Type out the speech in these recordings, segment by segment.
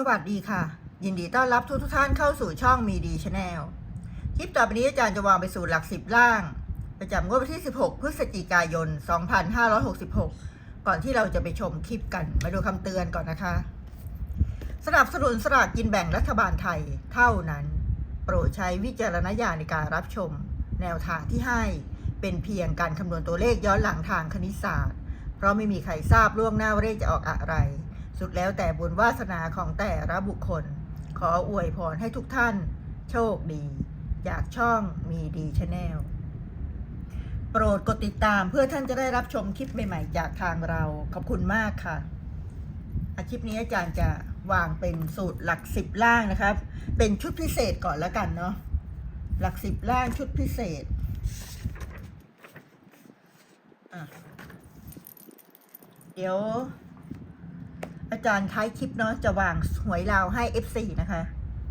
สวัสดีค่ะ ยินดีต้อนรับทุกทุกท่านเข้าสู่ช่องมีดีชาแนลคลิปต่อไปนี้อาจารย์จะวางไปสู่หลักสิบล่าง ประจำงวดวันที่ 16 พฤศจิกายน 2566 ก่อนที่เราจะไปชมคลิปกัน มาดูคำเตือนก่อนนะคะ สนับสนุนสลากกินแบ่งรัฐบาลไทยเท่านั้น โปรดใช้วิจารณญาณในการรับชม แนวทางที่ให้เป็นเพียงการคำนวณตัวเลขย้อนหลังทางคณิตศาสตร์ เพราะไม่มีใครทราบล่วงหน้าว่าเลขจะออกอะไร สุดแล้วแต่บุญวาสนาของแต่ละบุคคล ขออวยพรให้ทุกท่าน โชคดี จากช่องมีดีชาแนลโปรดกดติดตามเพื่อท่านจะได้รับชมคลิปใหม่ ๆ จากทางเราขอบคุณมากค่ะ อาคลิปนี้อาจารย์จะวางเป็นสูตรหลักสิบล่างนะครับ เป็นชุดพิเศษก่อนแล้วกันเนาะหลักสิบล่างชุดพิเศษอะเดี๋ยว อาจารย์ท้ายคลิปเนาะจะวางหวยลาวให้ F4 นะคะ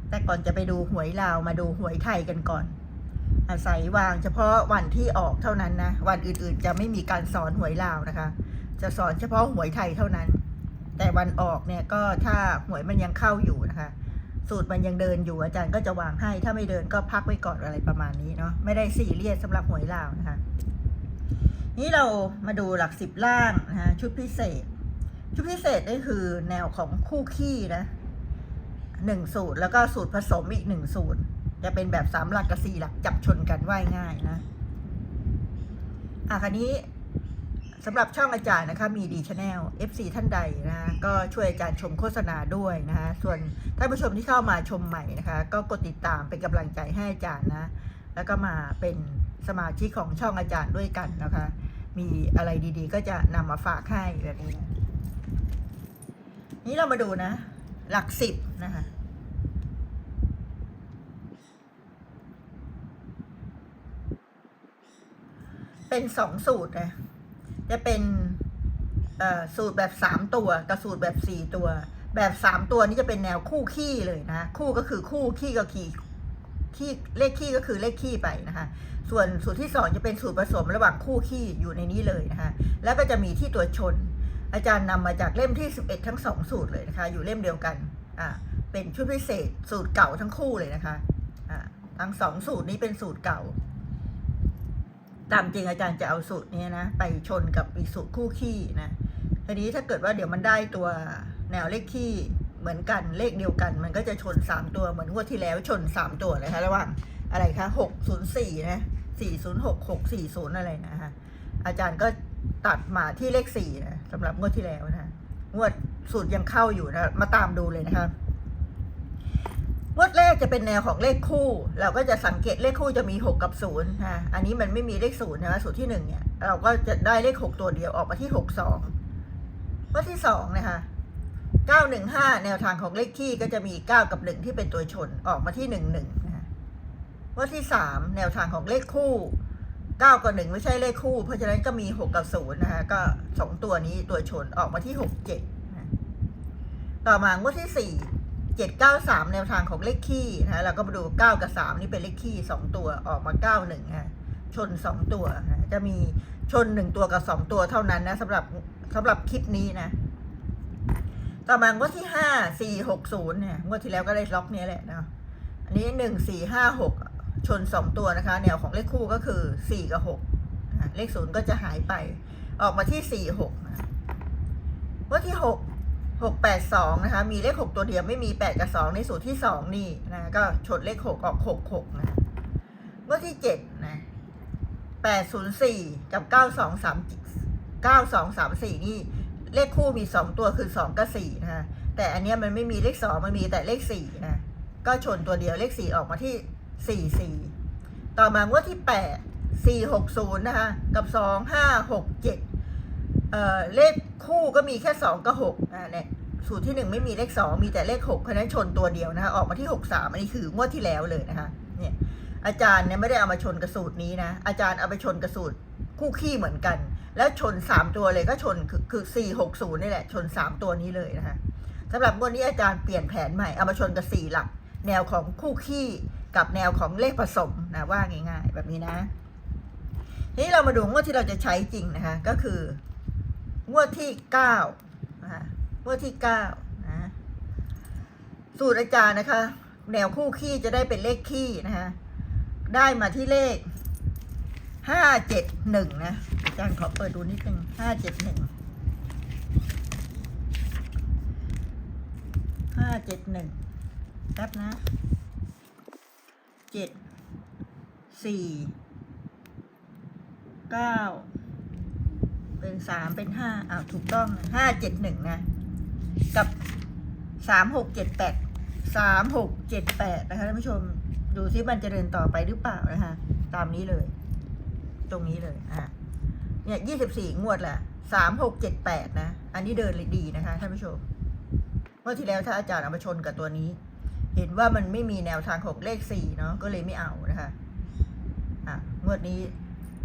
แต่ก่อนจะไปดูหวยลาวมาดูหวยไทยกันก่อน อาศัยวางเฉพาะวันที่ออกเท่านั้นนะ วันอื่นๆจะไม่มีการสอนหวยลาวนะคะ จะสอนเฉพาะหวยไทยเท่านั้น แต่วันออกเนี่ยก็ถ้าหวยมันยังเข้าอยู่นะคะ สูตรมันยังเดินอยู่อาจารย์ก็จะวางให้ ถ้าไม่เดินก็พักไว้ก่อนอะไรประมาณนี้เนาะ ไม่ได้ซีเรียสสำหรับหวยลาวนะคะ นี่เรามาดูหลักสิบล่างนะคะชุดพิเศษ ชุดพิเศษนี่คือแนวของคู่ขี้นะหนึ่งสูตรแล้วก็สูตรผสมอีกหนึ่งสูตร จะเป็นแบบสามหลักกับสี่หลักจับชนกันว่ายง่ายนะอะคันนี้สำหรับช่องอาจารย์นะคะมีดีชาแนล FC ท่านใดนะก็ช่วยอาจารย์ชมโฆษณาด้วยนะคะส่วนท่านผู้ชมที่เข้ามาชมใหม่นะคะ ก็กดติดตามเป็นกำลังใจให้อาจารย์นะ แล้วก็มาเป็นสมาชิกของช่องอาจารย์ด้วยกันนะคะ มีอะไรดีๆ ก็จะนำมาฝากให้แบบนี้ นี่เรามาดูนะ หลักสิบนะคะเป็นสองสูตรนะจะเป็นสูตรแบบสามตัวกับสูตรแบบสี่ตัว แบบสามตัวนี้จะเป็นแนวคู่ขี้เลยนะ คู่ก็คือคู่ขี้ก็ขี้ขี้เลขขี้ก็คือเลขขี้ไปนะคะ ส่วนสูตรที่สองจะเป็นสูตรผสมระหว่างคู่ขี้อยู่ในนี้เลยนะคะ แล้วก็จะมีที่ตัวชน อาจารย์นำมาจากเล่มที่ 11 ทั้งสองสูตรเลยนะคะ อยู่เล่มเดียวกันอ่าเป็นชุดพิเศษสูตรเก่าทั้งคู่เลยนะคะอ่าทั้งสองสูตรนี้เป็นสูตรเก่า ตามจริงอาจารย์จะเอาสูตรนี้นะ ไปชนกับอีกสูตรคู่ขี้นะทีนี้ถ้าเกิดว่าเดี๋ยวมันได้ตัวแนวเลขขี้เหมือนกันเลขเดียวกัน มันก็จะชนสามตัวเหมือนงวดที่แล้วชนสามตัวเลยคะระหว่างอะไรคะหกศูนย์สี่นะสี่ศูนย์หกหกสี่ศูนย์อะไรนะคะอาจารย์ก็ ตัดมาที่เลขสี่นะสำหรับงวดที่แล้วนะงวดสูตรยังเข้าอยู่นะ มาตามดูเลยนะคะงวดแรกจะเป็นแนวของเลขคู่ เราก็จะสังเกตเลขคู่จะมีหกกับศูนย์นะอันนี้มันไม่มีเลขศูนย์นะสูตรที่หนึ่งเนี่ยเราก็จะได้เลขหกตัวเดียวออกมาที่หกสองงวดที่สองนะคะเก้าหนึ่งห้าแนวทางของเลขคี่ก็จะมีเก้ากับหนึ่งที่เป็นตัวชนออกมาที่หนึ่งหนึ่งนะคะว่าที่สามแนวทางของเลขคู่ เก้ากับหนึ่งไม่ใช่เลขคู่ เพราะฉะนั้นก็มีหกกับศูนย์นะคะก็สองตัวนี้ตัวชนออกมาที่หกเจ็ดต่อมางวดที่สี่เจ็ดเก้าสามแนวทางของเลขคี่นะคะเราก็มาดูเก้ากับสามนี่เป็นเลขคี่สองตัวออกมาเก้าหนึ่งนะชนสองตัวนะจะมีชนหนึ่งตัวกับสองตัวเท่านั้นนะสำหรับสำหรับคลิปนี้นะ ต่อมางวดที่ห้าสี่หกศูนย์เนี่ยงวดที่แล้วก็ได้ล็อกนี้แหละเนาะอันนี้หนึ่งสี่ห้าหก ชนสองตัวนะคะ แนวของเลขคู่ก็คือสี่กับหกเลขศูนย์ก็จะหายไป ออกมาที่สี่หกนะงวดที่หกหกแปดสองนะคะ มีเลขหกตัวเดียวไม่มีแปดกับสองในสูตรที่สองนี่นะ ก็ชนเลขหกออกหกหกนะงวดที่เจ็ดนะแปดศูนย์สี่กับเก้าสองสามเก้าสองสามสี่นี่ เลขคู่มีสองตัวคือสองกับสี่นะคะ แต่อันเนี้ยมันไม่มีเลขสองมันมีแต่เลขสี่นะ ก็ชนตัวเดียวเลขสี่ออกมาที่ สี่สี่ต่อมางวดที่แปดสี่หกศูนย์นะคะกับสองห้าหกเจ็ดเอ่อเลขคู่ก็มีแค่สองกับหกอ่าเนี่ยสูตรที่หนึ่งไม่มีเลขสองมีแต่เลขหกเพราะนั้นชนตัวเดียวนะคะออกมาที่หกสามอันนี้คืองวดที่แล้วเลยนะคะเนี่ยอาจารย์เนี่ยไม่ได้เอามาชนกระสูตรนี้นะอาจารย์เอาไปชนกระสูตรคู่ขี้เหมือนกัน แล้วชนสามตัวเลยก็ชนคือคือสี่หกศูนย์นี่แหละ ชนสามตัวนี้เลยนะคะสำหรับงวดนี้อาจารย์เปลี่ยนแผนใหม่เอามาชนกับสี่หลัก แนวของคู่ขี้ กับแนวของเลขผสมนะว่าง่าย ๆ แบบนี้นะทีนี้เรามาดูงวดที่เราจะใช้จริงนะคะ ก็คืองวดที่เก้านะคะงวดที่เก้านะสูตรอาจารย์นะคะ แนวคู่ขี้จะได้เป็นเลขขี้นะคะได้มาที่เลขห้าเจ็ดหนึ่งนะอาจารย์ขอเปิดดูนิดนึงห้าเจ็ดหนึ่งห้าเจ็ดหนึ่งแป๊บนะ เจ็ดสี่เก้าเป็นสามเป็นห้าอ้าวถูกต้องห้าเจ็ดหนึ่งนะ กับสามหกเจ็ดแปดสามหกเจ็ดแปดนะคะท่านผู้ชมดูซิมันจะเดินต่อไปหรือเปล่านะคะ ตามนี้เลย ตรงนี้เลยอะเนี่ยยี่สิบสี่งวดแหละสามหกเจ็ดแปดนะ อันนี้เดินดีนะคะท่านผู้ชมเมื่อที่แล้วถ้าอาจารย์เอามาชนกับตัวนี้ เห็นว่ามันไม่มีแนวทางของเลขสี่เนาะก็เลยไม่เอานะคะอะงวดนี้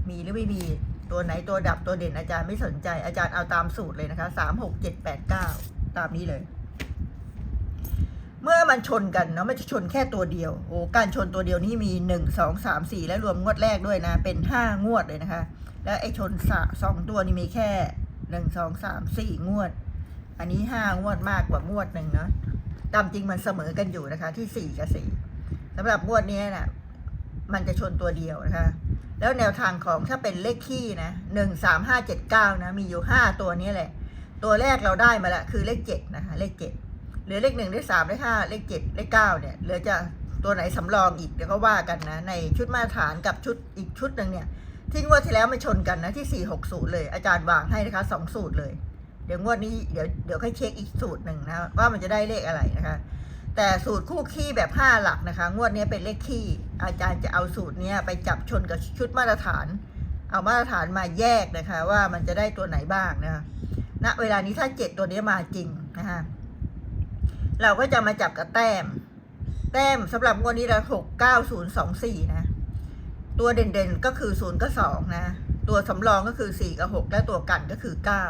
มีหรือไม่มีตัวไหนตัวดับตัวเด่นอาจารย์ไม่สนใจอาจารย์เอาตามสูตรเลยนะคะสามหกเจ็ดแปดเก้าตามนี้เลย เมื่อมันชนกันเนาะมันจะชนแค่ตัวเดียวโอ้การชนตัวเดียวนี่มีหนึ่งสองสามสี่และรวมงวดแรกด้วยนะ เป็นห้างวดเลยนะคะ แล้วไอ้ชนสองตัวนี่มีแค่หนึ่งสองสามสี่งวด อันนี้ห้างวดมากกว่างวดหนึ่งเนาะ ตามจริงมันเสมอกันอยู่นะคะ ที่สี่กับสี่สำหรับงวดนี้นะ่ะมันจะชนตัวเดียวนะคะ แล้วแนวทางของถ้าเป็นเลขขี้นะหนึ่งสามห้าเจ็ดเก้านะ มีอยู่ห้าตัวนี้แหละ ตัวแรกเราได้มาละคือเลขเจ็ดนะคะ เลขเจ็ดเหลือเลขหนึ่งเลขสามเลขห้าเลขเจ็ดเลขเก้าเนี่ยเหลือจะตัวไหนสำรองอีกเดี๋ยวก็ว่ากันนะ ในชุดมาตรฐานกับชุดอีกชุดหนึ่งเนี่ยที่งวดที่แล้วมันชนกันนะที่สี่หกศูนย์เลยอาจารย์วางให้นะคะสองสูตรเลย ดี๋ยวงวดนี้เดี๋ยวเดี๋ยวค่อยเช็คอีกสูตรหนึ่งนะว่ามันจะได้เลขอะไรนะคะ แต่สูตรคู่ขี้แบบห้าหลักนะคะ งวดนี้เป็นเลขขี้อาจารย์จะเอาสูตรนี้ไปจับชนกับชุดมาตรฐาน เอามาตรฐานมาแยกนะคะ ว่ามันจะได้ตัวไหนบ้างนะคะณเวลานี้ถ้าเจ็ดตัวนี้มาจริงนะคะเราก็จะมาจับกับแต้ม แต้มสำหรับงวดนี้เราหกเก้าศูนย์สองสี่นะ ตัวเด่นๆก็คือศูนย์กับสองนะ ตัวสำรองก็คือสี่กับหกและตัวกันก็คือเก้า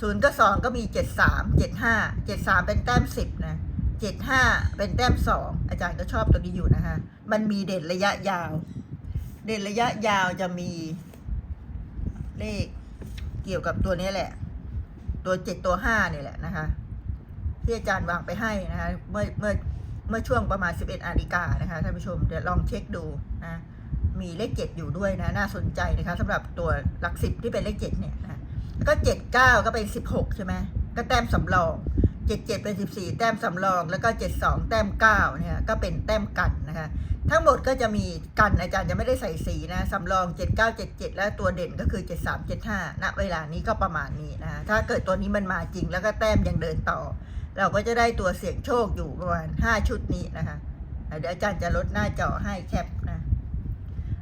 ศูนย์กับสองก็มีเจ็ดสามเจ็ดห้าเจ็ดสามเป็นแต้มสิบนะเจ็ดห้าเป็นแต้มสองอาจารย์ก็ชอบตัวนี้อยู่นะคะมันมีเด่นระยะยาว เด่นระยะยาวจะมีเลขเกี่ยวกับตัวนี้แหละ ตัวเจ็ดตัวห้าเนี่ยแหละนะคะ ที่อาจารย์วางไปให้นะคะเมื่อเมื่อเมื่อช่วงประมาณสิบเอ็ดนาฬิกานะคะท่านผู้ชมเดี๋ยวลองเช็คดูนะมีเลขเจ็ดอยู่ด้วยนะน่าสนใจนะคะสำหรับตัวหลักสิบที่เป็นเลขเจ็ดเนี่ยนะ ก็เจ็ดเก้าก็เป็นสิบหกใช่ไหมก็แต้มสำรองเจ็ดเจ็ดเป็นสิบสี่แต้มสำรอง แล้วก็เจ็ดสองแต้มเก้าเนี่ยก็เป็นแต้มกันนะคะ ทั้งหมดก็จะมีกันอาจารย์จะไม่ได้ใส่สีนะสำรองเจ็ดเก้าเจ็ดเจ็ดและตัวเด่นก็คือเจ็ดสามเจ็ดห้าณเวลานี้ก็ประมาณนี้นะถ้าเกิดตัวนี้มันมาจริงแล้วก็แต้มยังเดินต่อ เราก็จะได้ตัวเสี่ยงโชคอยู่ประมาณห้าชุดนี้นะคะเดี๋ยวอาจารย์จะลดหน้าจอให้แคปนะ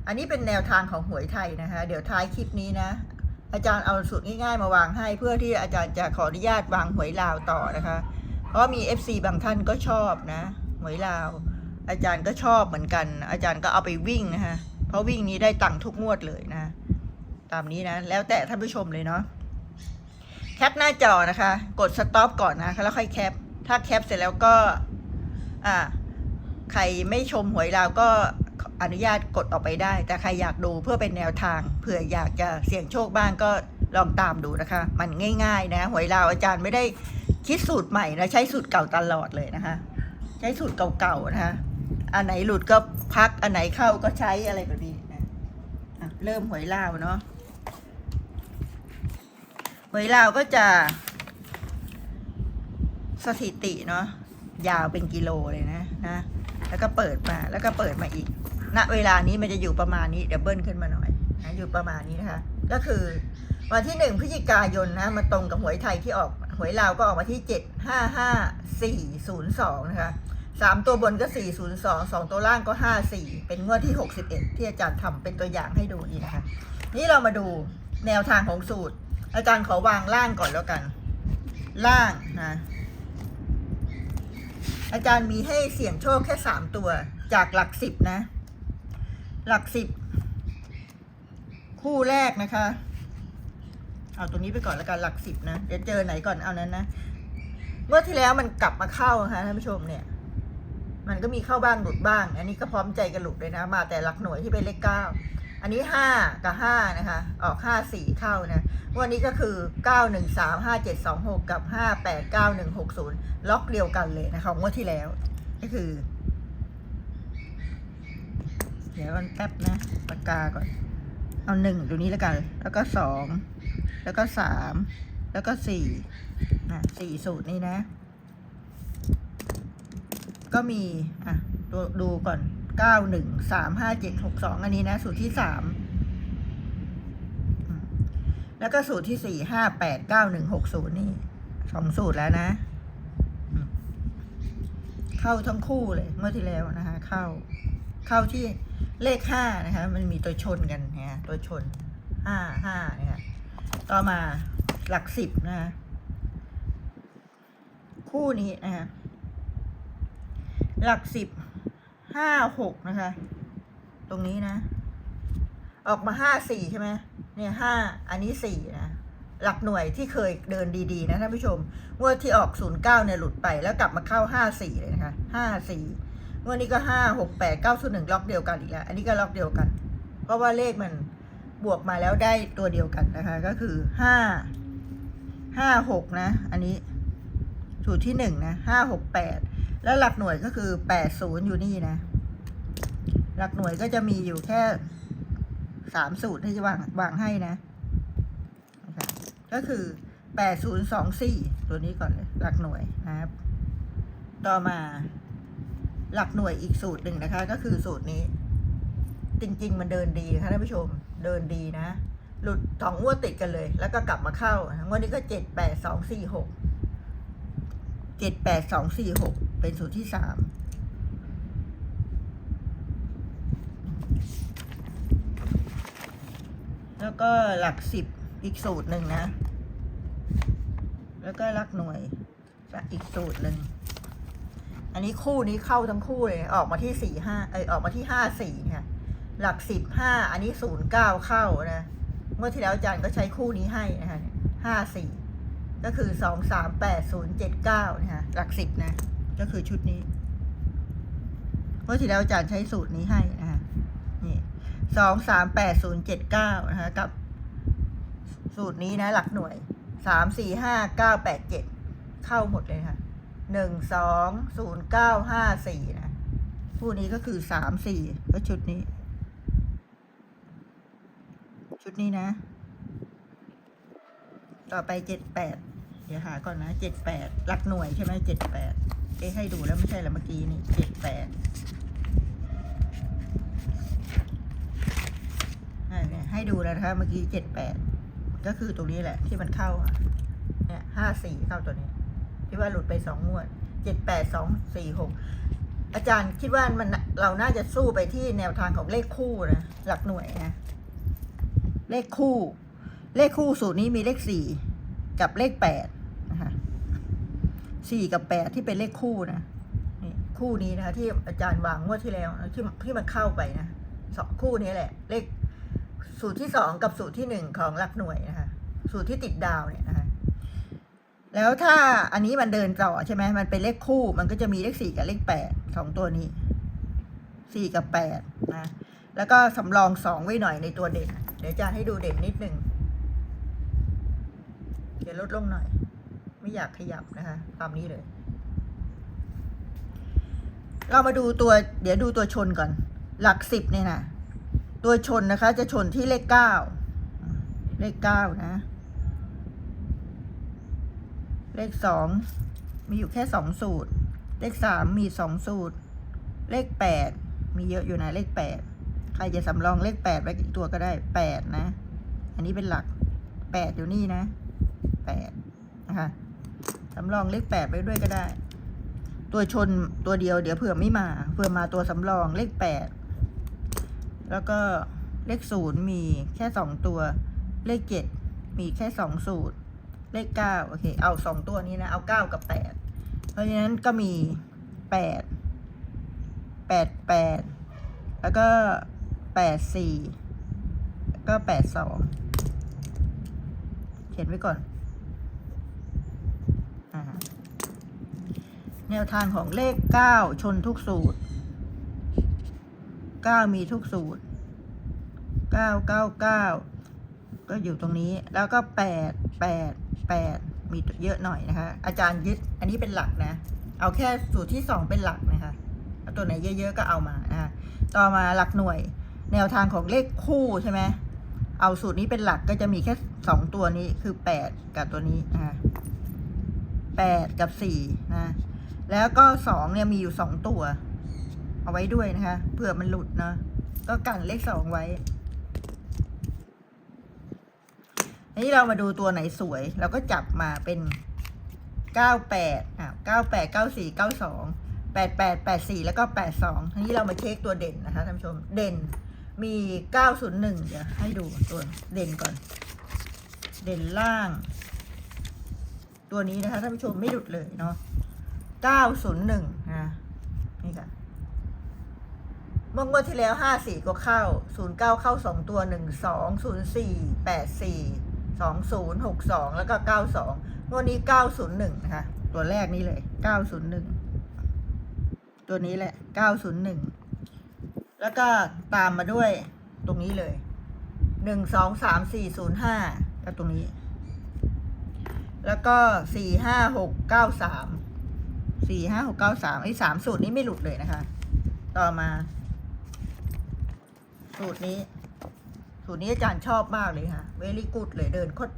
อันนี้เป็นแนวทางของหวยไทยนะคะ เดี๋ยวท้ายคลิปนี้นะ อาจารย์เอาสูตรง่ายๆมาวางให้ เพื่อที่อาจารย์จะขออนุญาตวางหวยลาวต่อนะคะ เพราะมี FC บางท่านก็ชอบนะหวยลาว อาจารย์ก็ชอบเหมือนกัน อาจารย์ก็เอาไปวิ่งนะคะเพราะวิ่งนี้ได้ตังค์ทุกงวดเลยนะ ตามนี้นะ แล้วแต่ท่านผู้ชมเลยเนาะแคปหน้าจอนะคะ กดสต็อปก่อนนะแล้วค่อยแคป ถ้าแคปเสร็จแล้วก็ อ่า ใครไม่ชมหวยลาวก็ อนุญาตกดออกไปได้ แต่ใครอยากดูเพื่อเป็นแนวทางเผื่ออยากจะเสี่ยงโชคบ้างก็ลองตามดูนะคะ มันง่าย ๆ นะหวยลาวอาจารย์ไม่ได้คิดสูตรใหม่นะใช้สูตรเก่าตลอดเลยนะคะ ใช้สูตรเก่าๆนะคะอันไหนหลุดก็พักอันไหนเข้าก็ใช้อะไรแบบนี้นะอะเริ่มหวยลาวเนาะหวยลาวก็จะ สถิติเนาะยาวเป็นกิโลเลยนะนะแล้วก็เปิดมาแล้วก็เปิดมาอีก ณเวลานี้มันจะอยู่ประมาณนี้เดี๋ยวเบิ้ลขึ้นมาหน่อยนะอยู่ประมาณนี้นะคะ ก็คือวันที่หนึ่งพฤศจิกายนนะมาตรงกับหวยไทยที่ออกหวยลาวก็ออกมาที่เจ็ดห้าห้าสี่ศูนย์สองนะคะสามตัวบนก็สี่ศูนย์สองสองตัวล่างก็ห้าสี่เป็นงวดที่หกสิบเอ็ดที่อาจารย์ทำเป็นตัวอย่างให้ดูนี่นะคะ นี่เรามาดูแนวทางของสูตร อาจารย์ขอวางล่างก่อนแล้วกัน ล่างนะอาจารย์มีให้เสี่ยงโชคแค่สามตัวจากหลักสิบนะ หลักสิบ คู่แรกนะคะ เอาตัวนี้ไปก่อนแล้วกันหลักสิบนะเดี๋ยวเจอไหนก่อนเอานั้นนะเมื่อที่แล้วมันกลับมาเข้านะคะท่านผู้ชมเนี่ย มันก็มีเข้าบ้างหลุดบ้าง อันนี้ก็พร้อมใจกันหลุดเลยนะ มาแต่หลักหน่วยที่เป็นเลขเก้าอันนี้ห้ากับห้านะคะ ออกห้าสี่เข้านะวันนี้ก็คือเก้าหนึ่งสามห้าเจ็ดสองหกกับห้าแปดเก้าหนึ่งหกศูนย์ล็อกเดียวกันเลยนะคะของงวดที่แล้ว ก็คือ เดี๋ยวมันแป๊บนะปากกาก่อน เอาหนึ่งตรงนี้แล้วกัน แล้วก็สองแล้วก็สามแล้วก็สี่นะสี่สูตรนี้นะ ก็มีอะดูดูก่อนเก้าหนึ่งสามห้าเจ็ดหกสองอันนี้นะ สูตรที่สามแล้วก็สูตรที่สี่ห้าแปดเก้าหนึ่งหกศูนย์นี่สองสูตรแล้วนะ เข้าทั้งคู่เลยเมื่อที่แล้วนะคะ เข้า เข้าที่ เลขห้านะคะ มันมีตัวชนกันนะตัวชนห้าห้าเนี่ยต่อมาหลักสิบนะคะคู่นี้นะคะหลักสิบห้าหกนะคะ ตรงนี้นะ ออกมาห้าสี่ใช่ไหมเนี่ยห้าอันนี้สี่นะหลักหน่วยที่เคยเดินดีๆ นะท่านผู้ชมงวดที่ออกศูนย์เก้าเนี่ยหลุดไปแล้วกลับมาเข้าห้าสี่เลยนะคะห้าสี่ งวดนี้ก็ห้าหกแปดเก้าศูนย์หนึ่งล็อกเดียวกันอีกแล้ว อันนี้ก็ล็อกเดียวกัน เพราะว่าเลขมันบวกมาแล้วได้ตัวเดียวกันนะคะ ก็คือห้าห้าหกนะ อันนี้สูตรที่หนึ่งนะห้าหกแปดแล้วหลักหน่วยก็คือแปดศูนย์อยู่นี่นะ หลักหน่วยก็จะมีอยู่แค่สามสูตรที่จะวางวางให้นะนะคะก็คือแปดศูนย์สองสี่ตัวนี้ก่อนเลย หลักหน่วยนะครับ ต่อมา หลักหน่วยอีกสูตรหนึ่งนะคะ ก็คือสูตรนี้ จริง ๆ มันเดินดีนะคะท่านผู้ชมเดินดีนะ หลุดสองงวดติดกันเลย แล้วก็กลับมาเข้างวดนี้ก็เจ็ดแปดสองสี่หกเจ็ดแปดสองสี่หกเป็นสูตรที่สามแล้วก็หลักสิบอีกสูตรหนึ่งนะ แล้วก็หลักหน่วยอีกสูตรหนึ่ง อันนี้คู่นี้เข้าทั้งคู่เลย ออกมาที่สี่ห้าเอยออกมาที่ห้าสี่เนี่ย หลักสิบห้าอันนี้ศูนย์เก้าเข้านะเมื่อที่แล้วอาจารย์ก็ใช้คู่นี้ให้นะคะห้าสี่ก็คือสองสามแปดศูนย์เจ็ดเก้านะฮะหลักสิบนะ ก็คือชุดนี้ เมื่อที่แล้วอาจารย์ใช้สูตรนี้ให้นะฮะนี่สองสามแปดศูนย์เจ็ดเก้านะฮะกับ สูตรนี้นะ หลักหน่วยสามสี่ห้าเก้าแปดเจ็ดเข้าหมดเลยค่ะ หนึ่งสองศูนย์เก้าห้าสี่นะคู่นี้ก็คือสามสี่ก็ชุดนี้ ชุดนี้นะ ต่อไปเจ็ดแปดเดี๋ยวหาก่อนนะเจ็ดแปดหลักหน่วยใช่ไหมเจ็ดแปดเอ๊ให้ดูแล้วไม่ใช่ละเมื่อกี้นี่เจ็ดแปดให้ดูแล้วนะคะเมื่อกี้เจ็ดแปดก็คือตรงนี้แหละที่มันเข้าเนี่ยห้าสี่เข้าตัวนี้ ที่ว่าหลุดไปสองงวดเจ็ดแปดสองสี่หกอาจารย์คิดว่ามันเราน่าจะสู้ไปที่แนวทางของเลขคู่นะหลักหน่วยนะเลขคู่ เลขคู่สูตรนี้มีเลขสี่กับเลขแปดนะคะสี่กับแปดที่เป็นเลขคู่นะนี่คู่นี้นะคะที่อาจารย์วางงวดที่แล้วนะที่ที่มันเข้าไปนะสองคู่นี้แหละ เลขสูตรที่สองกับสูตรที่หนึ่งของหลักหน่วยนะคะสูตรที่ติดดาวเนี่ยนะคะ แล้วถ้าอันนี้มันเดินต่อใช่ไหมมันเป็นเลขคู่ มันก็จะมีเลขสี่กับเลขแปดสองตัวนี้สี่กับแปดนะ แล้วก็สำรองสองไว้หน่อยในตัวเด่นเดี๋ยวอาจารย์ให้ดูเด่นนิดหนึ่งเดี๋ยวลดลงหน่อย ไม่อยากขยับนะคะตามนี้เลย เรามาดูตัว เดี๋ยวดูตัวชนก่อน หลักสิบเนี่ยนะตัวชนนะคะ จะชนที่เลขเก้าเลขเก้านะ เลขสองมีอยู่แค่สองสูตร เลขสามมีสองสูตร เลขแปดมีเยอะอยู่นะเลขแปดใครจะสำรองเลขแปดไว้อีกตัวก็ได้แปดนะ อันนี้เป็นหลักแปดอยู่นี่นะแปดนะคะสำรองเลขแปดไว้ด้วยก็ได้ ตัวชนตัวเดียวเดี๋ยวเผื่อไม่มา เผื่อมาตัวสำรองเลขแปดแล้วก็เลขศูนย์มีแค่สองตัว เลขเจ็ดมีแค่สองสูตร เลขเก้าโอเค เอาสองตัวนี้นะ เอาเก้ากับแปดเพราะฉะนั้นก็มีแปดแปดแปดแล้วก็แปดสี่ก็แปดสองเขียนไว้ก่อนอแนวทางของเลขเก้าชนทุกสูตรเก้ามีทุกสูตรเก้าเก้าเก้าก็อยู่ตรงนี้แล้วก็แปดแปด แปดมีเยอะหน่อยนะคะ อาจารย์ยึดอันนี้เป็นหลักนะ เอาแค่สูตรที่สองเป็นหลักนะคะเอาตัวไหนเยอะๆก็เอามานะคะต่อมาหลักหน่วยแนวทางของเลขคู่ใช่ไหมเอาสูตรนี้เป็นหลักก็จะมีแค่สองตัวนี้คือแปดกับตัวนี้นะคะแปดกับสี่นะ แล้วก็สองเนี่ยมีอยู่สองตัว เอาไว้ด้วยนะคะเผื่อมันหลุดเนาะก็กันเลขสองไว้ อั นนี้เรามาดูตัวไหนสวยเราก็จับมาเป็นเก้าแปดอ่าเก้าแปดเก้าสี่เก้าสองแปดแปดแปดสี่แล้วก็แปดสองทีนี้เรามาเช็คตัวเด่นนะคะท่านผู้ชมเด่นมีเก้าศูนย์หนึ่งเดี๋ยวให้ดูตัวเด่นก่อน เด่นล่าง ตัวนี้นะคะท่านผู้ชมไม่หลุดเลยเนาะเก้าศูนย์หนึ่งนะนี่ค่ะเมื่องวดที่แล้วห้าสี่ก็เข้าศูนย์เก้าเข้าสองตัวหนึ่งสองศูนย์สี่แปดสี่ สองศูนย์หกสองแล้วก็เก้าสองงวนี้เก้าศูนย์หนึ่งนะคะ ตัวแรกนี้เลยเก้าศูนย์หนึ่งตัวนี้แหละเก้าศูนย์หนึ่งแล้วก็ตามมาด้วยตรงนี้เลยหนึ่งสองสามสี่ศูนย์ห้าก็ตรงนี้ แล้วก็สี่ห้าหกเก้าสามสี่ห้าหกเก้าสามไอ้สามสูตรนี้ไม่หลุดเลยนะคะ ต่อมา สูตรนี้ สูตรนี้อาจารย์ชอบมากเลยค่ะเวลี่กูดเลยเดินโคตร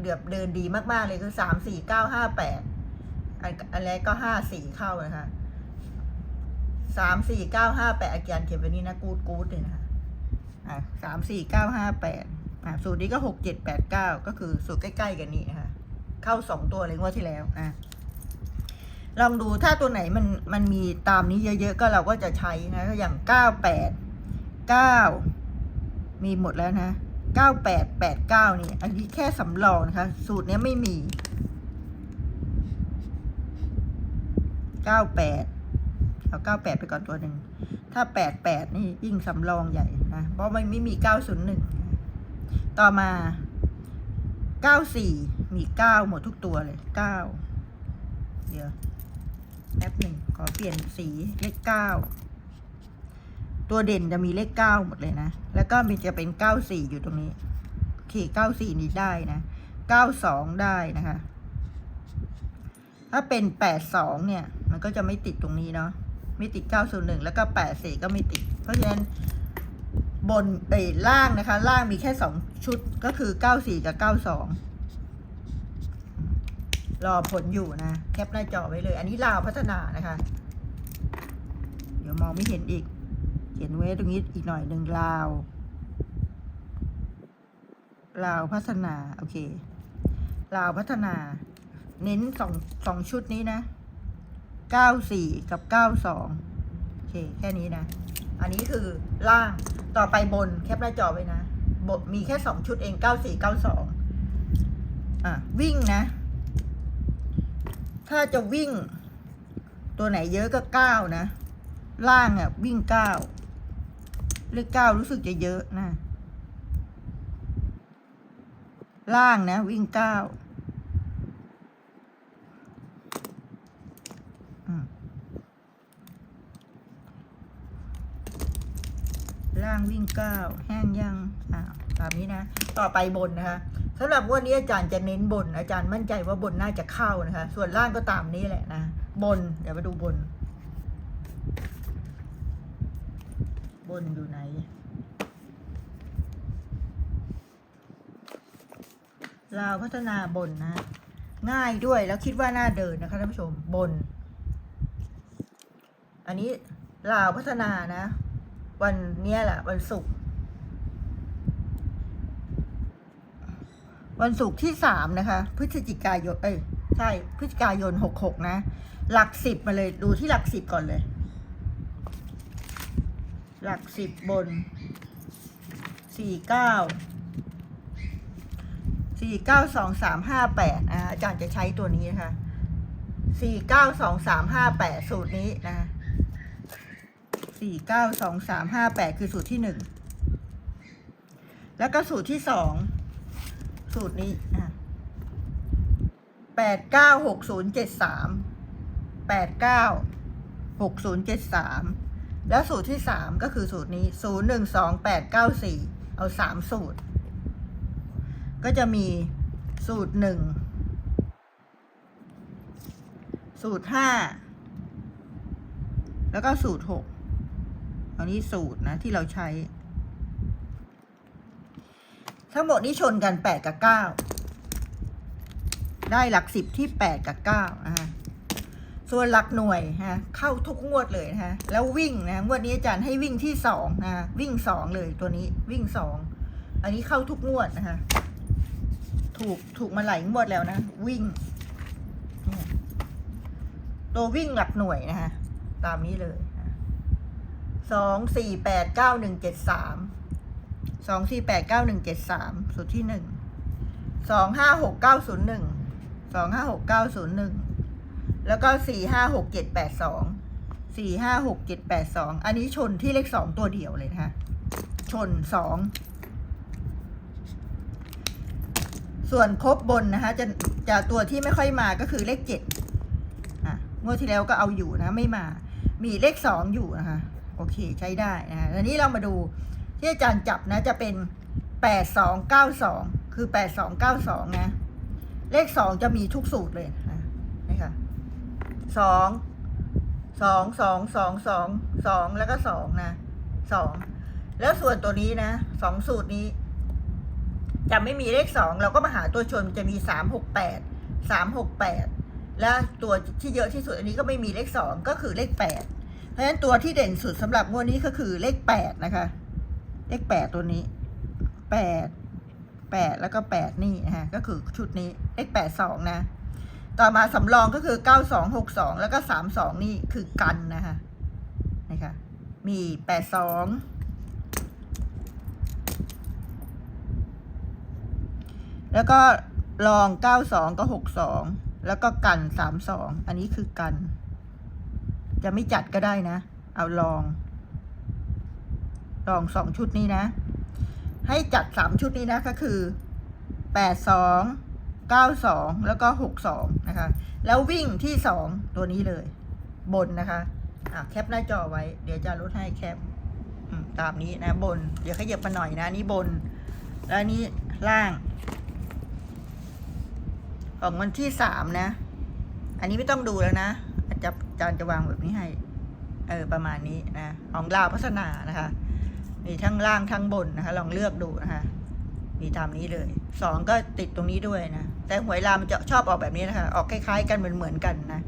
เดือบเดินดีมากๆเลยคือสามสี่เก้าห้าแปดอันอันแรกก็ห้าสี่เข้านะคะสามสี่เก้าห้าแปดอาจารย์เขียนไว้นี่นะกูดกูดเลยนะคะอะสามสี่เก้าห้าแปดอะสูตรนี้ก็หกเจ็ดแปดเก้าก็คือสูตรใกล้ๆกันนี้นะคะเข้าสองตัวเลยงวดที่แล้วอะลองดูถ้าตัวไหนมันมันมีตามนี้เยอะๆก็เราก็จะใช้นะอย่างเก้าแปดเก้า มีหมดแล้วนะเก้าแปดแปดเก้านี่ อันนี้แค่สำรองนะคะ สูตรนี้ไม่มีเก้าแปดเอาเก้าแปดไปก่อนตัวหนึ่ง ถ้าแปดแปดนี่ยิ่งสำรองใหญ่นะ เพราะมันไม่มีเก้าศูนย์หนึ่งต่อมาเก้าสี่มีเก้าหมดทุกตัวเลยเก้าเดี๋ยวแป๊บหนึ่ง ขอเปลี่ยนสีเลขเก้า ตัวเด่นจะมีเลขเก้าหมดเลยนะ แล้วก็มีจะเป็นเก้าสี่อยู่ตรงนี้โอเคเก้าสี่นี้ได้นะเก้าสองได้นะคะ ถ้าเป็นแปดสองเนี่ย มันก็จะไม่ติดตรงนี้เนาะ ไม่ติดเก้าศูนย์หนึ่งแล้วก็แปดสี่ก็ไม่ติด เพราะฉะนั้นบนเอ้ล่างนะคะ ล่างมีแค่สองชุดก็คือเก้าสี่กับเก้าสองรอผลอยู่นะ แคปหน้าจอไว้เลย อันนี้ลาวพัฒนานะคะ เดี๋ยวมองไม่เห็นอีก เขียนไว้ตรงนี้อีกหน่อยหนึ่งลาวลาวพัฒนา โอเคลาวพัฒนา เน้นสองสองชุดนี้นะเก้าสี่กับเก้าสองโอเค แค่นี้นะ อันนี้คือล่างต่อไปบนแคปหน้าจอไว้นะบนมีแค่สองชุดเองเก้าสี่เก้าสองอะ วิ่งนะ ถ้าจะวิ่งตัวไหนเยอะก็เก้านะ ล่างอะ วิ่งเก้า เลขเก้ารู้สึกจะเยอะนะ ล่างนะ วิ่งเก้าล่างวิ่งเก้าแห้งยังอ่าตามนี้นะ ต่อไปบนนะคะสำหรับวันนี้อาจารย์จะเน้นบน อาจารย์มั่นใจว่าบนน่าจะเข้านะคะ ส่วนล่างก็ตามนี้แหละนะ บน เดี๋ยวมาดูบน บนอยู่ไหน ลาวพัฒนาบนนะ ง่ายด้วยแล้วคิดว่าน่าเดินนะคะท่านผู้ชมบน อันนี้ลาวพัฒนานะ วันเนี้ยแหละวันศุกร์วันศุกร์ที่สามนะคะ พฤศจิกายน เอ้ย ใช่ พฤศจิกายนหกหกนะ หลักสิบมาเลย ดูที่หลักสิบก่อนเลย หลักสิบบนสี่เก้าสี่เก้าสองสามห้าแปดนะอาจารย์จะใช้ตัวนี้นะคะสี่เก้าสองสามห้าแปดสูตรนี้นะสี่เก้าสองสามห้าแปดคือสูตรที่หนึ่งแล้วก็สูตรที่สองสูตรนี้อะแปดเก้าหกศูนย์เจ็ดสามแปดเก้าหกศูนย์เจ็ดสาม แล้วสูตรที่สามก็คือสูตรนี้ศูนย์หนึ่งสองแปดเก้าสี่เอาสามสูตร ก็จะมีสูตรหนึ่งสูตรห้าแล้วก็สูตรหกอันนี้สูตรนะที่เราใช้ ทั้งหมดนี้ชนกันแปดกับเก้าได้หลักสิบที่แปดกับเก้านะฮะ ส่วนหลักหน่วยฮะเข้าทุกงวดเลยนะฮะแล้ววิ่งนะงวดนี้อาจารย์ให้วิ่งที่สองนะวิ่งสองเลยตัวนี้วิ่งสองอันนี้เข้าทุกงวดนะคะถูกถูกมาหลายงวดแล้วนะ วิ่ง ตัววิ่งหลักหน่วยนะคะตามนี้เลยสองสี่แปดเก้าหนึ่งเจ็ดสามสองสี่แปดเก้าหนึ่งเจ็ดสามสุดที่หนึ่งสองห้าหกเก้าศูนย์หนึ่งสองห้าหกเก้าศูนย์หนึ่ง แล้วก็สี่ห้าหกเจ็ดแปดสองสี่ห้าหกเจ็ดแปดสองอันนี้ชนที่เลขสองตัวเดียวเลยนะคะชนสองส่วนครบบนนะคะจะจะตัวที่ไม่ค่อยมาก็คือเลขเจ็ดอะงวดที่แล้วก็เอาอยู่นะไม่มา มีเลขสองอยู่นะคะโอเคใช้ได้นะทีนี้เรามาดูที่อาจารย์จับนะจะเป็นแปดสองเก้าสองคือแปดสองเก้าสองนะเลขสองจะมีทุกสูตรเลยนะนี่ค่ะ สองสองสองสองสองสองแล้วก็สองนะสองแล้วส่วนตัวนี้นะสองสูตรนี้จะไม่มีเลขสองเราก็มาหาตัวชนจะมีสามหกแปดสามหกแปดและตัวที่เยอะที่สุดอันนี้ก็ไม่มีเลขสองก็คือเลขแปดเพราะฉะนั้นตัวที่เด่นสุดสำหรับงวดนี้ก็คือเลขแปดนะคะ เลขแปดตัวนี้แปดแปดแล้วก็แปดนี่นะฮะก็คือชุดนี้เลขแปดสองนะ ต่อมาสำรองก็คือเก้าสองหกสองแล้วก็สามสองนี่คือกันนะคะนะคะมีแปดสองแล้วก็ลองเก้าสองก็หกสองแล้วก็กันสามสองอันนี้คือกัน จะไม่จัดก็ได้นะ เอาลอง ลองสองชุดนี้นะ ให้จัดสามชุดนี้นะก็คือแปดสองเก้าสองแล้วก็หกสองนะคะ แล้ววิ่งที่สองตัวนี้เลย บนนะคะอะแคปหน้าจอไว้ เดี๋ยวจะลดให้แคปตามนี้นะบน เดี๋ยวขยับมาหน่อยนะนนี้บน แล้วนนี้ล่าง ของวันที่สามนะ อันนี้ไม่ต้องดูแล้วนะอาจารย์อาจารย์จะวางแบบนี้ให้ เออประมาณนี้นะ ของลาวพัฒนานะคะมีทั้งล่างทั้งบนนะคะ ลองเลือกดูนะคะมีตามนี้เลยสองก็ติดตรงนี้ด้วยนะ แต่หวยลามันจะชอบออกแบบนี้นะคะ ออกคล้ายๆ กันเหมือนเหมือนๆกันนะ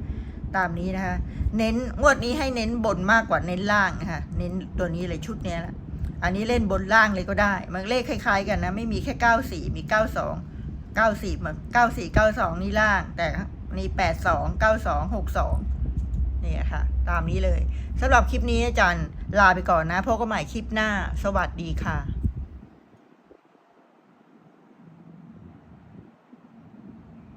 ตามนี้นะคะ เน้นงวดนี้ให้เน้นบนมากกว่าเน้นล่างนะคะ เน้นตัวนี้เลยชุดเนี้ยแหละอันนี้เล่นบนล่างเลยก็ได้ มันเลขคล้าย ๆ กันนะ ไม่มีแค่เก้าสี่มีเก้าสองเก้าสี่มันเก้าสี่เก้าสองนี่ล่าง แต่นี่แปดสองเก้าสองหกสองนี่ค่ะ ตามนี้เลยสำหรับคลิปนี้อาจารย์ลาไปก่อนนะพบกันใหม่คลิปหน้า สวัสดีค่ะ